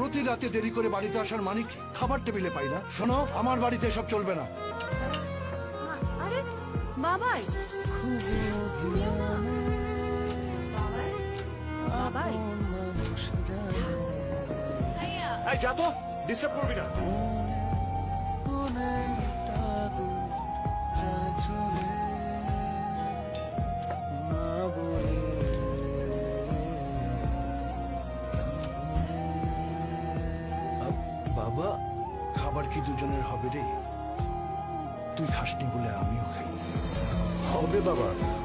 প্রতি রাতে দেরি করে বাড়িতে আসার মানে কি খাবার টেবিলে পাই না। শোনো আমার বাড়িতে এসব চলবে না। আরে বাবাই। তুমিও বাবাই। বাবাই যা তো ডিস্টার্ব করবি না। বাবা। খাবার কি দুজনের হবে রে? তুই খাসনি বলে আমিও খাই হবে বাবা।